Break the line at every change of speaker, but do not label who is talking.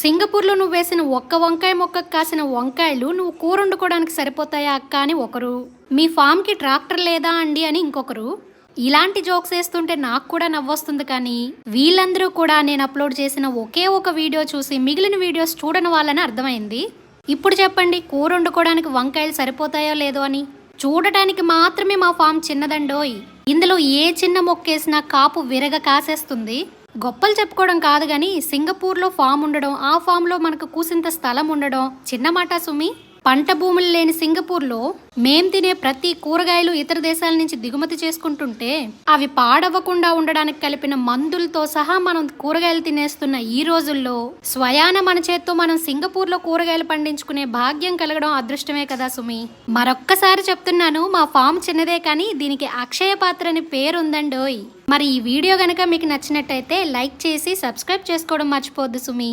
సింగపూర్లో నువ్వు వేసిన ఒక్క వంకాయ మొక్కకు కాసిన వంకాయలు నువ్వు కూర వండుకోవడానికి సరిపోతాయా అక్క అని ఒకరు. మీ ఫామ్కి ట్రాక్టర్ లేదా అండి అని ఇంకొకరు. ఇలాంటి జోక్స్ వేస్తుంటే నాకు కూడా నవ్వొస్తుంది కానీ వీళ్ళందరూ కూడా నేను అప్లోడ్ చేసిన ఒకే ఒక వీడియో చూసి మిగిలిన వీడియోస్ చూడని వాళ్ళని అర్థమైంది. ఇప్పుడు చెప్పండి కూర వండుకోవడానికి వంకాయలు సరిపోతాయో లేదో అని. చూడటానికి మాత్రమే మా ఫామ్ చిన్నదండోయ్. ఇందులో ఏ చిన్న మొక్కేసినా కాపు విరగ కాసేస్తుంది. గొప్పలు చెప్పుకోవడం కాదు కానీ సింగపూర్లో ఫామ్ ఉండడం ఆ ఫామ్లో మనకు కూసింత స్థలం ఉండడం చిన్నమాట సుమి. పంట భూములు లేని సింగపూర్లో మేం తినే ప్రతి కూరగాయలు ఇతర దేశాల నుంచి దిగుమతి చేసుకుంటుంటే అవి పాడవ్వకుండా ఉండడానికి కలిపిన మందులతో సహా మనం కూరగాయలు తినేస్తున్న ఈ రోజుల్లో స్వయాన మన చేత్తో మనం సింగపూర్లో కూరగాయలు పండించుకునే భాగ్యం కలగడం అదృష్టమే కదా సుమి. మరొక్కసారి చెప్తున్నాను మా ఫామ్ చిన్నదే కానీ దీనికి అక్షయ పాత్ర అని పేరు ఉందండోయ్ మరి ఈ వీడియో కనుక మీకు నచ్చినట్టయితే లైక్ చేసి సబ్స్క్రైబ్ చేసుకోవడం మర్చిపోద్దు సుమి.